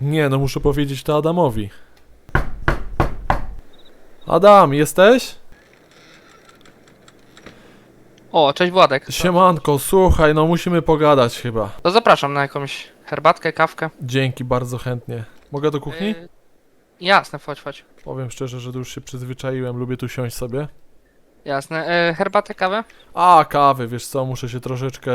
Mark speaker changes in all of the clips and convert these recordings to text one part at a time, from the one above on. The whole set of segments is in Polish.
Speaker 1: Nie, no muszę powiedzieć to Adamowi. Adam, jesteś?
Speaker 2: O, cześć Władek.
Speaker 1: Siemanko, słuchaj, no musimy pogadać chyba.
Speaker 2: To zapraszam na jakąś herbatkę, kawkę.
Speaker 1: Dzięki, bardzo chętnie. Mogę do kuchni?
Speaker 2: Yy, jasne, chodź, chodź.
Speaker 1: Powiem szczerze, że już się przyzwyczaiłem, lubię tu siąść sobie.
Speaker 2: Jasne. Yy, herbatę, kawę?
Speaker 1: A, kawy, wiesz co, muszę się troszeczkę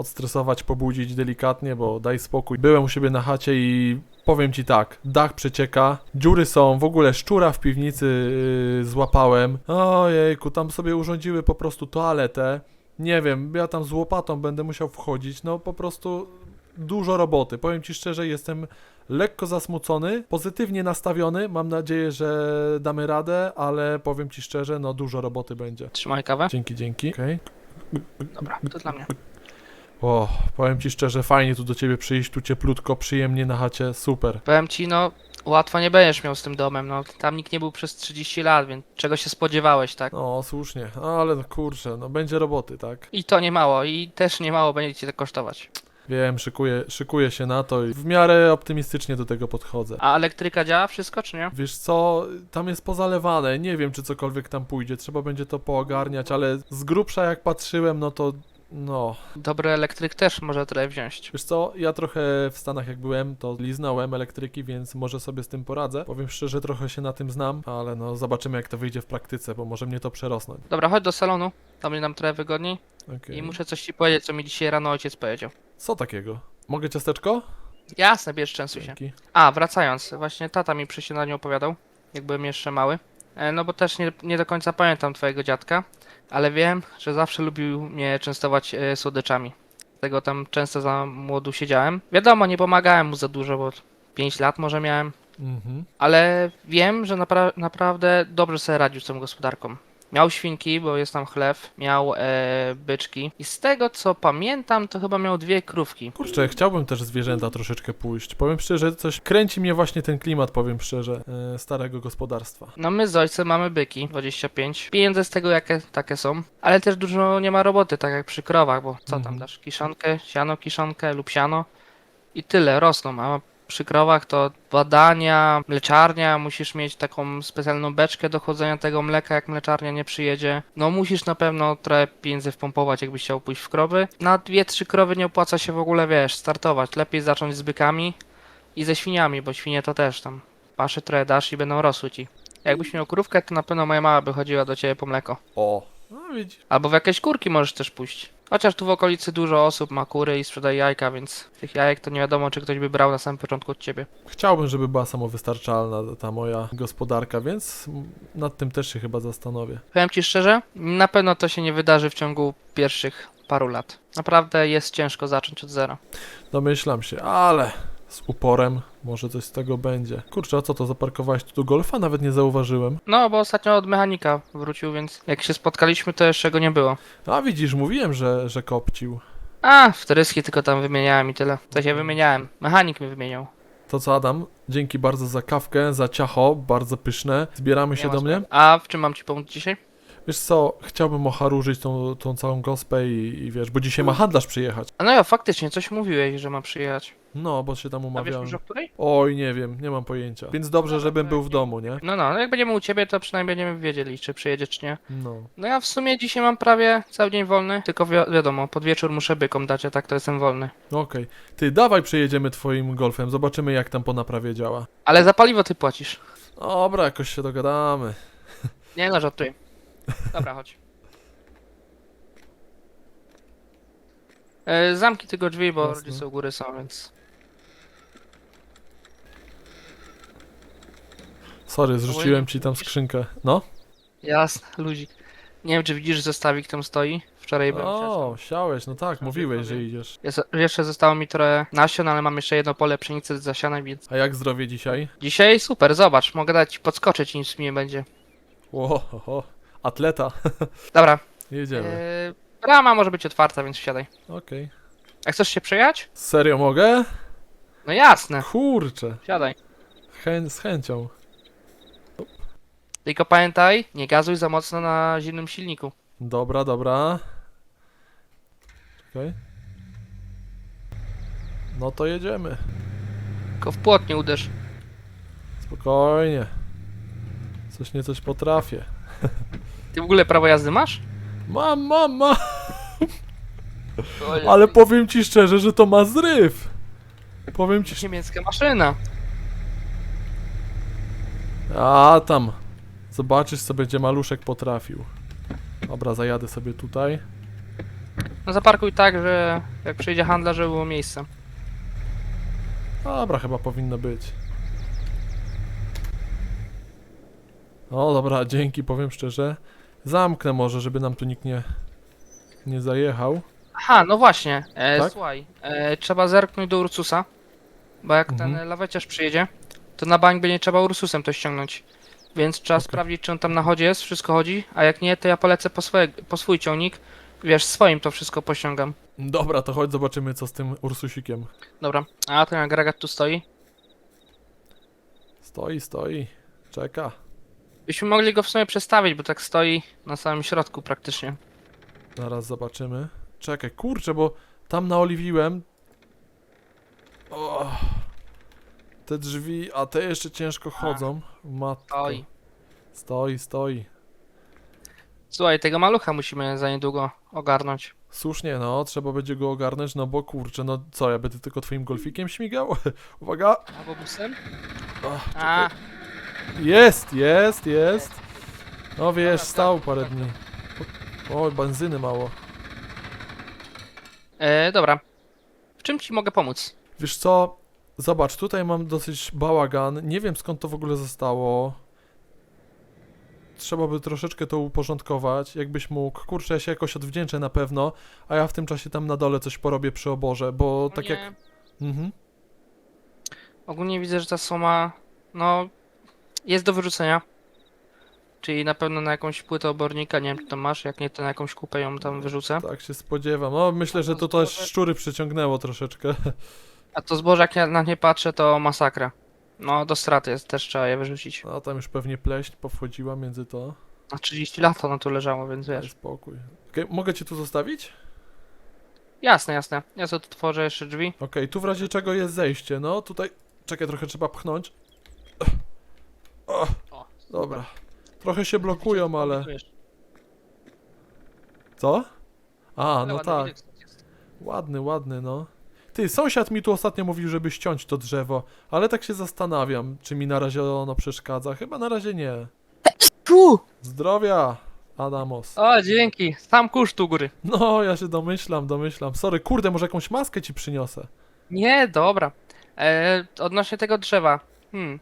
Speaker 1: odstresować, pobudzić delikatnie, bo daj spokój. Byłem u siebie na chacie i powiem ci tak, dach przecieka, dziury są, w ogóle szczura w piwnicy yy, złapałem. Ojejku, tam sobie urządziły po prostu toaletę. Nie wiem, ja tam z łopatą będę musiał wchodzić, no po prostu dużo roboty. Powiem ci szczerze, jestem lekko zasmucony, pozytywnie nastawiony, mam nadzieję, że damy radę, ale powiem ci szczerze, no dużo roboty będzie.
Speaker 2: Trzymaj kawę.
Speaker 1: Dzięki, dzięki. Okej.
Speaker 2: Dobra, to dla mnie.
Speaker 1: O, powiem ci szczerze, fajnie tu do ciebie przyjść, tu cieplutko, przyjemnie na chacie, super.
Speaker 2: Powiem ci, no, łatwo nie będziesz miał z tym domem, no. Tam nikt nie był przez 30 lat, więc czego się spodziewałeś, tak?
Speaker 1: No, słusznie, ale no kurczę, no będzie roboty, tak?
Speaker 2: I to nie mało, i też nie mało będzie ci to kosztować.
Speaker 1: Wiem, szykuję, szykuję się na to i w miarę optymistycznie do tego podchodzę.
Speaker 2: A elektryka działa wszystko, czy nie?
Speaker 1: Wiesz co, tam jest pozalewane, nie wiem czy cokolwiek tam pójdzie, trzeba będzie to poogarniać, ale z grubsza jak patrzyłem, no to no,
Speaker 2: Dobry elektryk też może tutaj wziąć.
Speaker 1: Wiesz co, ja trochę w Stanach jak byłem, to liznąłem elektryki, więc może sobie z tym poradzę. Powiem szczerze, trochę się na tym znam, ale no zobaczymy jak to wyjdzie w praktyce, bo może mnie to przerosnąć.
Speaker 2: Dobra, chodź do salonu. Tam będzie nam trochę wygodniej.
Speaker 1: Okej.
Speaker 2: I muszę coś ci powiedzieć, co mi dzisiaj rano ojciec powiedział.
Speaker 1: Co takiego? Mogę ciasteczko?
Speaker 2: Jasne, bierz, częstuj się.
Speaker 1: Dzięki.
Speaker 2: A, wracając, właśnie tata mi przy śniadaniu opowiadał, jak byłem jeszcze mały. E, No bo też nie, nie do końca pamiętam twojego dziadka, ale wiem, że zawsze lubił mnie częstować e, słodyczami. Dlatego tam często za młodu siedziałem. Wiadomo, nie pomagałem mu za dużo, bo 5 lat może miałem,
Speaker 1: Mhm.
Speaker 2: ale wiem, że napra naprawdę dobrze sobie radził z tą gospodarką. Miał świnki, bo jest tam chlew, miał e, byczki i z tego co pamiętam, to chyba miał dwie krówki.
Speaker 1: Kurczę, chciałbym też zwierzęta troszeczkę pójść. Powiem szczerze, coś kręci mnie właśnie ten klimat, powiem szczerze, e, starego gospodarstwa.
Speaker 2: No my z ojcem mamy byki, 25. Pieniądze z tego jakie takie są, ale też dużo nie ma roboty, tak jak przy krowach, bo co tam
Speaker 1: Mhm.
Speaker 2: dasz? Kiszonkę, siano, kiszonkę lub siano i tyle, rosną, a przy krowach to badania, mleczarnia, musisz mieć taką specjalną beczkę do chłodzenia tego mleka, jak mleczarnia nie przyjedzie. No musisz na pewno trochę pieniędzy wpompować, jakbyś chciał pójść w krowy. Na dwie, trzy krowy nie opłaca się w ogóle, wiesz, startować. Lepiej zacząć z bykami i ze świniami, bo świnie to też tam paszy trochę dasz i będą rosły ci. Jakbyś miał krówkę, to na pewno moja mama by chodziła do ciebie po mleko.
Speaker 1: O, no widzisz.
Speaker 2: Albo w jakieś kurki możesz też pójść. Chociaż tu w okolicy dużo osób ma kury i sprzedaje jajka, więc tych jajek to nie wiadomo, czy ktoś by brał na samym początku od ciebie.
Speaker 1: Chciałbym, żeby była samowystarczalna ta moja gospodarka, więc nad tym też się chyba zastanowię.
Speaker 2: Powiem ci szczerze, na pewno to się nie wydarzy w ciągu pierwszych paru lat. Naprawdę jest ciężko zacząć od zera.
Speaker 1: Domyślam się, ale z uporem może coś z tego będzie. Kurczę, a co to zaparkowałeś tu do golfa? Nawet nie zauważyłem.
Speaker 2: No, bo ostatnio od mechanika wrócił, więc jak się spotkaliśmy, to jeszcze go nie było.
Speaker 1: A widzisz, mówiłem, że, że kopcił.
Speaker 2: A, wtryski tylko tam wymieniałem i tyle. To się wymieniałem. Mechanik mi wymieniał.
Speaker 1: To co, Adam? Dzięki bardzo za kawkę, za ciacho, bardzo pyszne. Zbieramy się
Speaker 2: Nie ma
Speaker 1: do mnie.
Speaker 2: sprawy. A w czym mam ci pomóc dzisiaj?
Speaker 1: Wiesz co, chciałbym ocharużyć tą, tą całą gospę i, i wiesz, bo dzisiaj ma handlarz przyjechać.
Speaker 2: A no ja, faktycznie, coś mówiłeś, że ma przyjechać.
Speaker 1: No, bo się tam
Speaker 2: A wiesz
Speaker 1: umawiałem.
Speaker 2: już o której?
Speaker 1: Oj, nie wiem, nie mam pojęcia. Więc dobrze, żebym był w domu, nie?
Speaker 2: No, no, no, jak będziemy u ciebie, to przynajmniej będziemy wiedzieli, czy przyjedzie, czy nie.
Speaker 1: No.
Speaker 2: No ja w sumie dzisiaj mam prawie cały dzień wolny, tylko wi wiadomo, pod wieczór muszę bykom dać, a tak to jestem wolny.
Speaker 1: Okej. Ty, dawaj przejedziemy twoim golfem, zobaczymy jak tam po naprawie działa.
Speaker 2: Ale za paliwo ty płacisz.
Speaker 1: Dobra, jakoś się dogadamy.
Speaker 2: Nie no, żartuję. Dobra, chodź. E, zamknij tylko drzwi, bo
Speaker 1: Jasne.
Speaker 2: rodzice u góry są, więc...
Speaker 1: Sorry, zrzuciłem ci tam skrzynkę. No?
Speaker 2: Jasne, luzik. Nie wiem, czy widzisz zestawik tam stoi? Wczoraj byłem
Speaker 1: O, siałeś, no tak, mówiłeś, że idziesz.
Speaker 2: Jest, jeszcze zostało mi trochę nasion, ale mam jeszcze jedno pole pszenicy z więc...
Speaker 1: A jak zdrowie dzisiaj?
Speaker 2: Dzisiaj super, zobacz, mogę dać ci podskoczyć, nic mi nie będzie.
Speaker 1: Ło, ho, ho. atleta.
Speaker 2: Dobra,
Speaker 1: Jedziemy.
Speaker 2: e, brama może być otwarta, więc wsiadaj.
Speaker 1: Okej.
Speaker 2: A chcesz się przejechać?
Speaker 1: Serio mogę?
Speaker 2: No jasne,
Speaker 1: Kurczę.
Speaker 2: wsiadaj.
Speaker 1: Chę z chęcią.
Speaker 2: Tylko pamiętaj, nie gazuj za mocno na zimnym silniku.
Speaker 1: Dobra, dobra. Czekaj. No to jedziemy.
Speaker 2: Tylko w płot nie uderz.
Speaker 1: Spokojnie. Coś nie coś potrafię.
Speaker 2: Ty w ogóle prawo jazdy masz?
Speaker 1: Mam, mam, mam. Ale powiem ci szczerze, że to ma zryw. Powiem ci. szcz-
Speaker 2: Niemiecka maszyna.
Speaker 1: A tam. Zobaczysz, co będzie maluszek potrafił. Dobra, zajadę sobie tutaj.
Speaker 2: No zaparkuj tak, że jak przyjdzie handlarz, żeby było miejsce.
Speaker 1: Dobra, chyba powinno być. O, dobra, dzięki, powiem szczerze. Zamknę może, żeby nam tu nikt nie, nie zajechał.
Speaker 2: Aha, no właśnie. E,
Speaker 1: Tak?
Speaker 2: Słuchaj, e, trzeba zerknąć do Ursusa, bo jak
Speaker 1: Mhm.
Speaker 2: ten laweciarz przyjedzie, to na bank będzie trzeba Ursusem to ściągnąć. Więc trzeba sprawdzić, czy on tam na chodzie jest, wszystko chodzi, a jak nie, to ja polecę po, swoje, po swój ciągnik. Wiesz, swoim to wszystko pościągam.
Speaker 1: Dobra, to chodź zobaczymy, co z tym Ursusikiem.
Speaker 2: Dobra, a ten agregat tu stoi.
Speaker 1: Stoi, stoi. Czeka.
Speaker 2: Byśmy mogli go w sumie przestawić, bo tak stoi na samym środku praktycznie.
Speaker 1: Zaraz zobaczymy. Czekaj, kurczę, bo tam naoliwiłem. O, te drzwi, a te jeszcze ciężko chodzą. Matko.
Speaker 2: Stoi.
Speaker 1: Stoi, stoi.
Speaker 2: Słuchaj, tego malucha musimy za niedługo ogarnąć.
Speaker 1: Słusznie, no, trzeba będzie go ogarnąć, no bo kurczę, no co, ja będę tylko twoim golfikiem śmigał? Uwaga!
Speaker 2: Albo busem?
Speaker 1: Ach,
Speaker 2: A,
Speaker 1: Jest, jest, jest. No wiesz,
Speaker 2: Dobra,
Speaker 1: stał
Speaker 2: tak,
Speaker 1: parę
Speaker 2: tak.
Speaker 1: dni. O, benzyny mało.
Speaker 2: e, dobra. W czym ci mogę pomóc?
Speaker 1: Wiesz co? Zobacz, tutaj mam dosyć bałagan. Nie wiem skąd to w ogóle zostało. Trzeba by troszeczkę to uporządkować, jakbyś mógł. Kurczę, ja się jakoś odwdzięczę na pewno, a ja w tym czasie tam na dole coś porobię przy oborze, bo tak jak... Mhm.
Speaker 2: Ogólnie widzę, że ta suma, no, jest do wyrzucenia. Czyli na pewno na jakąś płytę obornika, nie wiem czy to masz, jak nie to na jakąś kupę ją tam wyrzucę.
Speaker 1: Tak się spodziewam. No, myślę, że to też szczury przyciągnęło troszeczkę.
Speaker 2: A to zboże jak ja na nie patrzę to masakra. No do straty jest, też trzeba je wyrzucić.
Speaker 1: No, tam już pewnie pleśń powchodziła między to.
Speaker 2: Na 30 lat ono tu leżało, więc
Speaker 1: Daj
Speaker 2: wiesz.
Speaker 1: spokój. Okej, mogę cię tu zostawić?
Speaker 2: Jasne, jasne. Ja sobie tu tworzę jeszcze drzwi.
Speaker 1: Okej, tu w razie czego jest zejście. No, tutaj... Czekaj, trochę trzeba pchnąć. O,
Speaker 2: O,
Speaker 1: dobra. Trochę się blokują, ale...
Speaker 2: Wiesz,
Speaker 1: Co? A,
Speaker 2: ale
Speaker 1: no
Speaker 2: ładny
Speaker 1: tak.
Speaker 2: widok jest.
Speaker 1: Ładny, ładny, no. Ty, sąsiad mi tu ostatnio mówił, żeby ściąć to drzewo, ale tak się zastanawiam, czy mi na razie ono przeszkadza. Chyba na razie nie.
Speaker 2: Tu!
Speaker 1: Zdrowia, Adamos.
Speaker 2: O, dzięki. Sam kurz tu u góry.
Speaker 1: No, ja się domyślam, domyślam. Sorry, kurde, może jakąś maskę ci przyniosę.
Speaker 2: Nie, dobra. E, odnośnie tego drzewa. Hmm.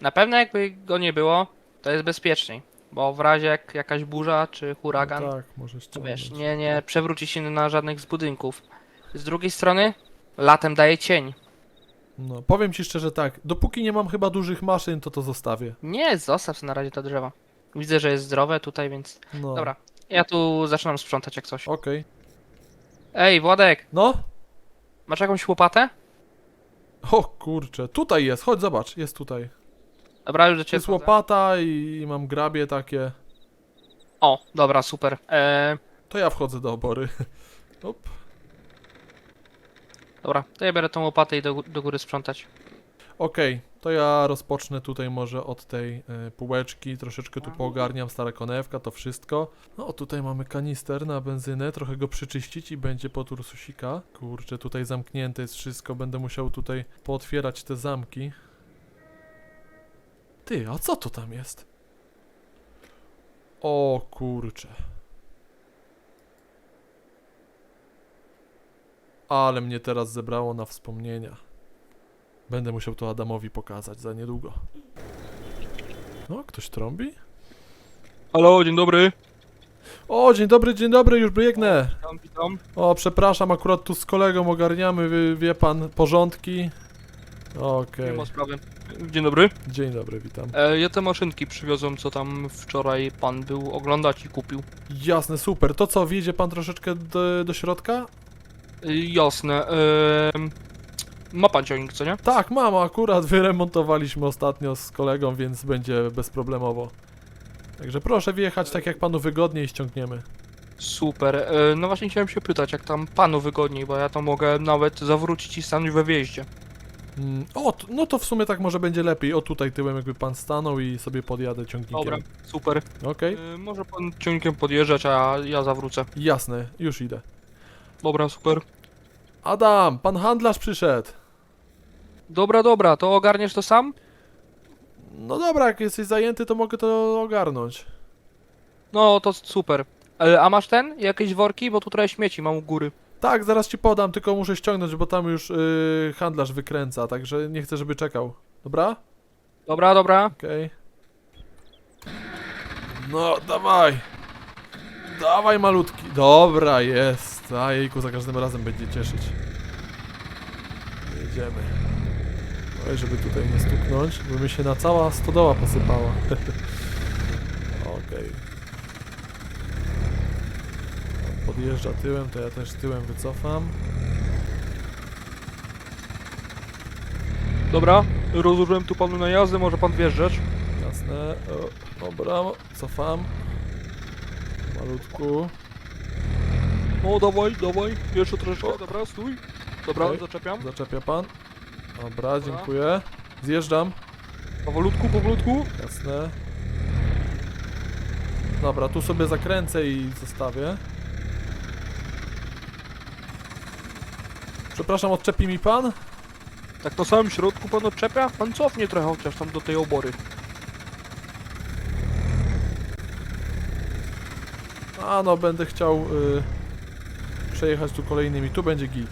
Speaker 2: Na pewno jakby go nie było, to jest bezpieczniej. Bo w razie jak jakaś burza czy huragan,
Speaker 1: No tak, możesz
Speaker 2: to wiesz,
Speaker 1: ściągnąć.
Speaker 2: nie, nie przewróci się na żadnych z budynków. Z drugiej strony, latem daje cień.
Speaker 1: No, powiem ci szczerze tak, dopóki nie mam chyba dużych maszyn, to to zostawię.
Speaker 2: Nie, zostaw na razie to drzewo. Widzę, że jest zdrowe tutaj, więc...
Speaker 1: No.
Speaker 2: Dobra, ja tu zaczynam sprzątać jak coś.
Speaker 1: Okej.
Speaker 2: Ej, Władek,
Speaker 1: No?
Speaker 2: masz jakąś łopatę?
Speaker 1: O kurczę, tutaj jest, chodź zobacz, jest tutaj.
Speaker 2: Dobra, już do ciebie
Speaker 1: Jest
Speaker 2: wchodzę.
Speaker 1: łopata i, i mam grabie takie.
Speaker 2: O, dobra, super. E,
Speaker 1: To ja wchodzę do obory. Op.
Speaker 2: dobra, to ja biorę tą łopatę i do, do góry sprzątać.
Speaker 1: Okej, to ja rozpocznę tutaj może od tej y, półeczki, troszeczkę tu poogarniam, stara konewka, to wszystko. No, tutaj mamy kanister na benzynę, trochę go przyczyścić i będzie po tursusika. Kurczę, tutaj zamknięte jest wszystko, będę musiał tutaj pootwierać te zamki. Ty, a co to tam jest? O kurczę. Ale mnie teraz zebrało na wspomnienia. Będę musiał to Adamowi pokazać za niedługo. No, ktoś trąbi?
Speaker 2: Halo, dzień dobry.
Speaker 1: O, dzień dobry, dzień dobry, już biegnę.
Speaker 2: Witam, witam.
Speaker 1: O, przepraszam, akurat tu z kolegą ogarniamy, wie, wie pan, porządki. Okej,
Speaker 2: Nie ma sprawy. Dzień dobry.
Speaker 1: dzień dobry, witam.
Speaker 2: E, ja te maszynki przywiozłem, co tam wczoraj pan był oglądać i kupił.
Speaker 1: Jasne, super. To co, wjedzie pan troszeczkę do, do środka?
Speaker 2: E, jasne. Ma pan ciągnik, co nie?
Speaker 1: Tak, mamo, akurat wyremontowaliśmy ostatnio z kolegą, więc będzie bezproblemowo. Także proszę wjechać tak jak panu wygodniej ściągniemy.
Speaker 2: Super. E, no właśnie chciałem się pytać, jak tam panu wygodniej, bo ja to mogę nawet zawrócić i stanąć we wjeździe.
Speaker 1: Mm, o, t- no to w sumie tak może będzie lepiej. O, tutaj tyłem jakby pan stanął i sobie podjadę ciągnikiem.
Speaker 2: Dobra, super.
Speaker 1: Okej,
Speaker 2: Y, może pan ciągnikiem podjeżdżać, a ja zawrócę.
Speaker 1: jasne, już idę.
Speaker 2: Dobra, super.
Speaker 1: Adam, pan handlarz przyszedł.
Speaker 2: Dobra, dobra, to ogarniesz to sam?
Speaker 1: No dobra, jak jesteś zajęty, to mogę to ogarnąć.
Speaker 2: No, to super. E, A masz ten? Jakieś worki? Bo tu trochę śmieci mam u góry.
Speaker 1: Tak, zaraz ci podam, tylko muszę ściągnąć, bo tam już yy, handlarz wykręca, także nie chcę, żeby czekał. Dobra?
Speaker 2: Dobra, dobra.
Speaker 1: Okej. No, dawaj. Dawaj malutki. Dobra, jest. A jejku, za każdym razem będzie cieszyć. Jedziemy. Oj, żeby tutaj nie stuknąć, bo mi się na cała stodoła posypała. Okej. On Podjeżdża tyłem, to ja też tyłem wycofam.
Speaker 2: Dobra, rozłożyłem tu panu na jazdę, może pan wjeżdżać.
Speaker 1: Jasne. O, dobra, cofam. Malutku.
Speaker 2: No, dawaj, dawaj. Jeszcze troszeczkę, dobra, stój. Dobra,
Speaker 1: Okej.
Speaker 2: zaczepiam.
Speaker 1: Zaczepia pan. Dobra, dziękuję. Zjeżdżam.
Speaker 2: Powolutku, powolutku.
Speaker 1: Jasne. Dobra, tu sobie zakręcę i zostawię. Przepraszam, odczepi mi pan?
Speaker 2: Tak na samym środku pan odczepia? Pan cofnie trochę chociaż tam do tej obory.
Speaker 1: A no, będę chciał y, przejechać tu kolejnymi. Tu będzie git.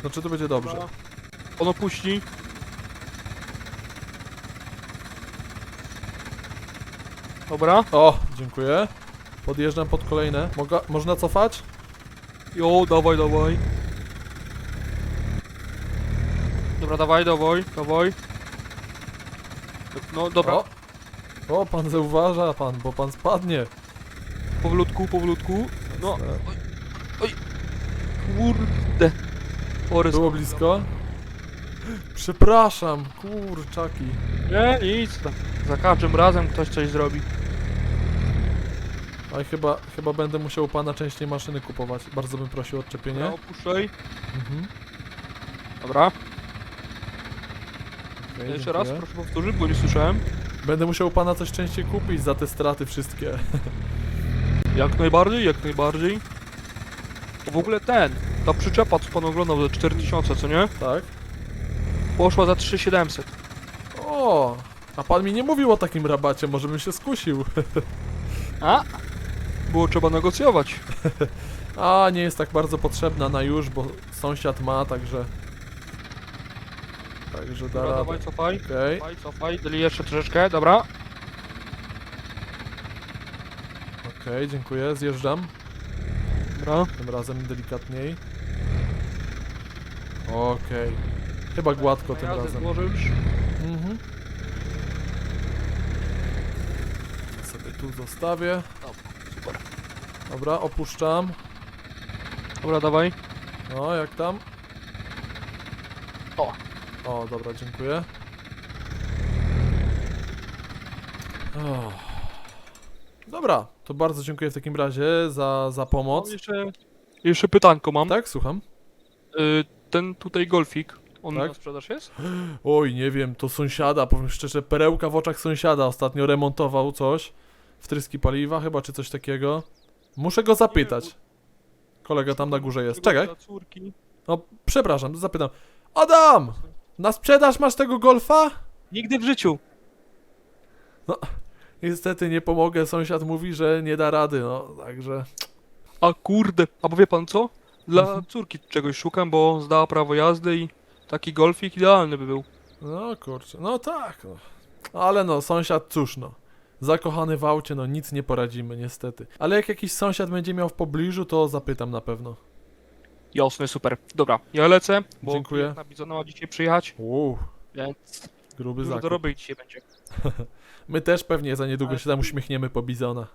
Speaker 1: Znaczy, tu będzie dobrze.
Speaker 2: Dobra. On opuści. Dobra.
Speaker 1: O, dziękuję. Podjeżdżam pod kolejne. Moga, można cofać?
Speaker 2: Jo, dawaj, dawaj. Dobra, dawaj, dawaj, dawaj. No, dobra.
Speaker 1: O, o pan zauważa pan, bo pan spadnie.
Speaker 2: Powolutku, powolutku. No,
Speaker 1: E,
Speaker 2: kurde. Orys.
Speaker 1: Było blisko. Przepraszam, kurczaki.
Speaker 2: Nie, nic. tam. Za każdym razem ktoś coś zrobi.
Speaker 1: Ale chyba, chyba będę musiał u pana częściej maszyny kupować. Bardzo bym prosił o odczepienie.
Speaker 2: Dobra, opuszczaj.
Speaker 1: Mhm.
Speaker 2: Dobra.
Speaker 1: okej,
Speaker 2: Jeszcze raz,
Speaker 1: dziękuję.
Speaker 2: proszę powtórzyć, bo nie słyszałem.
Speaker 1: Będę musiał u pana coś częściej kupić za te straty wszystkie.
Speaker 2: Jak najbardziej, jak najbardziej. W ogóle ten, ta przyczepa, co pan oglądał za 4000, co nie?
Speaker 1: tak?
Speaker 2: Poszła za 3700.
Speaker 1: O, a pan mi nie mówił o takim rabacie, może bym się skusił.
Speaker 2: A? Było trzeba negocjować.
Speaker 1: A, nie jest tak bardzo potrzebna na już, bo sąsiad ma, także... Także da
Speaker 2: Dobra,
Speaker 1: radę.
Speaker 2: dawaj, cofaj.
Speaker 1: Okej,
Speaker 2: Cofaj, cofaj, dali jeszcze troszeczkę, dobra.
Speaker 1: okej, dziękuję, zjeżdżam.
Speaker 2: Dobra.
Speaker 1: Tym razem delikatniej. Okej. Chyba gładko tym razem.
Speaker 2: złożysz.
Speaker 1: Mhm. Sobie tu zostawię.
Speaker 2: Super.
Speaker 1: Dobra, opuszczam.
Speaker 2: Dobra, dawaj.
Speaker 1: No, jak tam?
Speaker 2: O.
Speaker 1: O, dobra, dziękuję. O. Dobra, to bardzo dziękuję w takim razie za, za pomoc.
Speaker 2: Jeszcze, jeszcze pytanko mam.
Speaker 1: Tak, słucham.
Speaker 2: Y, ten tutaj golfik, on
Speaker 1: Tak.
Speaker 2: na sprzedaż jest?
Speaker 1: Oj, nie wiem, to sąsiada, powiem szczerze, perełka w oczach sąsiada ostatnio remontował coś. Wtryski paliwa chyba, czy coś takiego. Muszę go zapytać. Kolega tam na górze jest. Czekaj.
Speaker 2: dla córki.
Speaker 1: No, przepraszam, zapytam. Adam! Na sprzedaż masz tego golfa?
Speaker 2: Nigdy w życiu.
Speaker 1: Niestety nie pomogę, sąsiad mówi, że nie da rady, no, także...
Speaker 2: A kurde, a powie pan co? Dla
Speaker 1: Mhm.
Speaker 2: córki czegoś szukam, bo zdała prawo jazdy i taki golfik idealny by był.
Speaker 1: No kurczę, no tak, no. Ale no, sąsiad, cóż no. Zakochany w aucie, no nic nie poradzimy, niestety. Ale jak jakiś sąsiad będzie miał w pobliżu, to zapytam na pewno.
Speaker 2: Jasne, super. Dobra, ja lecę, bo
Speaker 1: Dziękuję.
Speaker 2: na Bizona ma dzisiaj przyjechać,
Speaker 1: Uuu,
Speaker 2: więc
Speaker 1: gruby
Speaker 2: dużo
Speaker 1: zakup.
Speaker 2: roboty dzisiaj będzie.
Speaker 1: My też pewnie za niedługo się tam uśmiechniemy po bizona.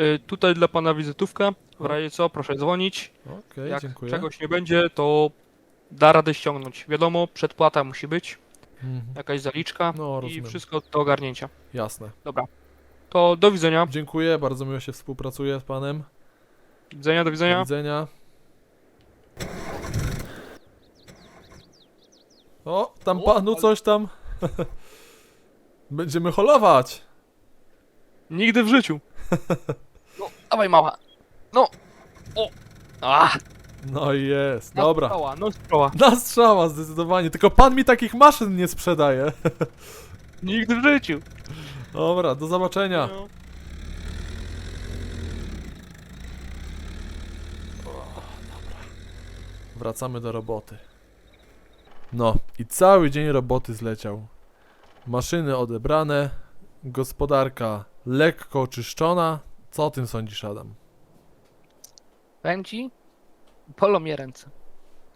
Speaker 2: Y, tutaj dla pana wizytówka, w razie co, proszę dzwonić.
Speaker 1: Okej,
Speaker 2: Jak
Speaker 1: dziękuję.
Speaker 2: czegoś nie będzie, to da radę ściągnąć. Wiadomo, przedpłata musi być,
Speaker 1: Mhm.
Speaker 2: jakaś zaliczka
Speaker 1: No,
Speaker 2: i
Speaker 1: rozumiem.
Speaker 2: wszystko do ogarnięcia.
Speaker 1: Jasne.
Speaker 2: Dobra, to do widzenia.
Speaker 1: Dziękuję, bardzo miło się współpracuje z panem.
Speaker 2: Do widzenia, do
Speaker 1: Do
Speaker 2: widzenia.
Speaker 1: widzenia. O, tam
Speaker 2: O,
Speaker 1: panu
Speaker 2: ale-
Speaker 1: coś tam. Będziemy holować.
Speaker 2: Nigdy w życiu. No, dawaj mała. No. O. A,
Speaker 1: No i jest,
Speaker 2: no
Speaker 1: dobra.
Speaker 2: Strzała, no strzała.
Speaker 1: Na strzała zdecydowanie, tylko pan mi takich maszyn nie sprzedaje.
Speaker 2: Nigdy w życiu.
Speaker 1: Dobra, do zobaczenia.
Speaker 2: No.
Speaker 1: Wracamy do roboty. No, i cały dzień roboty zleciał. Maszyny odebrane, gospodarka lekko oczyszczona. Co o tym sądzisz, Adam?
Speaker 2: Powiem ci, bolą mnie ręce.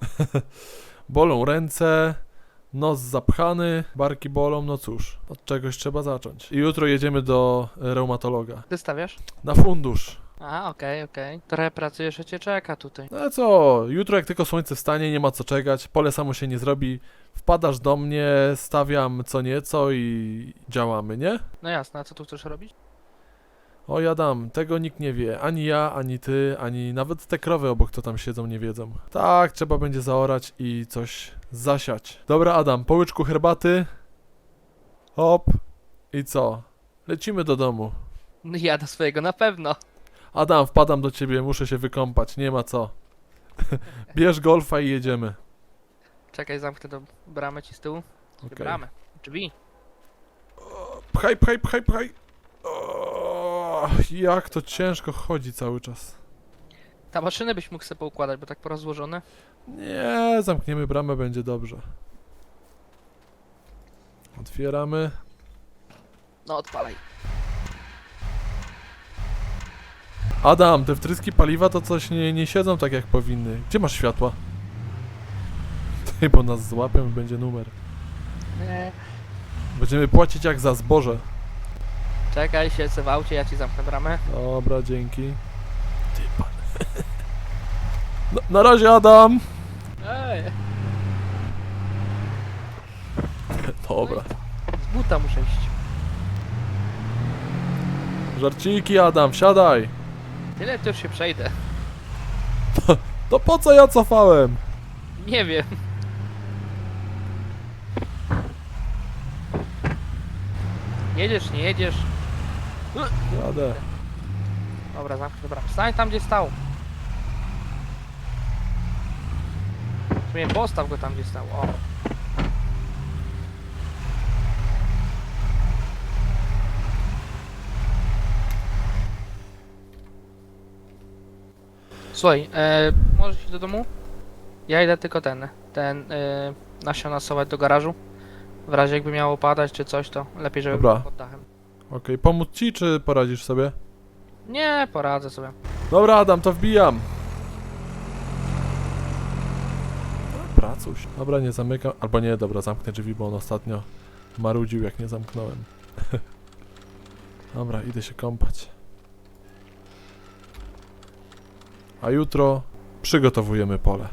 Speaker 1: Bolą ręce, nos zapchany, barki bolą, no cóż, od czegoś trzeba zacząć. I jutro jedziemy do reumatologa.
Speaker 2: Ty stawiasz?
Speaker 1: Na fundusz.
Speaker 2: A, okej, okej. Trochę pracy jeszcze cię czeka tutaj.
Speaker 1: No ale co, jutro jak tylko słońce wstanie, nie ma co czekać, pole samo się nie zrobi. Wpadasz do mnie, stawiam co nieco i działamy, nie?
Speaker 2: No jasne, a co tu chcesz robić?
Speaker 1: O Adam, tego nikt nie wie. Ani ja, ani ty, ani nawet te krowy obok to tam siedzą nie wiedzą. Tak, trzeba będzie zaorać i coś zasiać. Dobra Adam, po łyczku herbaty. Hop. I co? Lecimy do domu.
Speaker 2: No ja do swojego na pewno.
Speaker 1: Adam, wpadam do ciebie, muszę się wykąpać, nie ma co. Bierz golfa i jedziemy.
Speaker 2: Czekaj, zamknę tą bramę ci z tyłu.
Speaker 1: Okej.
Speaker 2: Bramę. Drzwi.
Speaker 1: Pchaj, pchaj, pchaj, pchaj. O, jak to ciężko chodzi cały czas.
Speaker 2: Ta maszyny byś mógł sobie poukładać, bo tak porozłożone.
Speaker 1: Nie, zamkniemy bramę, będzie dobrze. Otwieramy.
Speaker 2: No odpalaj.
Speaker 1: Adam, te wtryski paliwa to coś nie, nie siedzą tak jak powinny. Gdzie masz światła? Ty, bo nas złapią i będzie numer.
Speaker 2: Nie.
Speaker 1: Będziemy płacić jak za zboże.
Speaker 2: Czekaj, siedzę w aucie, ja ci zamknę bramę.
Speaker 1: Dobra, dzięki. Ty pan. No, na razie, Adam!
Speaker 2: Ej,
Speaker 1: Dobra.
Speaker 2: z buta muszę iść.
Speaker 1: Żarciki, Adam, wsiadaj!
Speaker 2: Tyle to już się przejdę.
Speaker 1: To po co ja cofałem?
Speaker 2: Nie wiem. Jedziesz, nie jedziesz.
Speaker 1: Jadę.
Speaker 2: Dobra, zamknę bramę. Stań tam, gdzie stał. W sumie postaw go tam, gdzie stał. O. Słuchaj, e, możesz iść do domu? Ja idę tylko ten, ten e, nasiona sować do garażu. W razie jakby miało padać czy coś, to lepiej, żeby
Speaker 1: Dobra.
Speaker 2: było pod dachem.
Speaker 1: Okej, pomóc ci, czy poradzisz sobie?
Speaker 2: Nie, poradzę sobie.
Speaker 1: Dobra, Adam, to wbijam. Pracuś. Dobra, nie zamykam. Albo nie, dobra, zamknę drzwi, bo on ostatnio marudził, jak nie zamknąłem. dobra, idę się kąpać. A jutro przygotowujemy pole.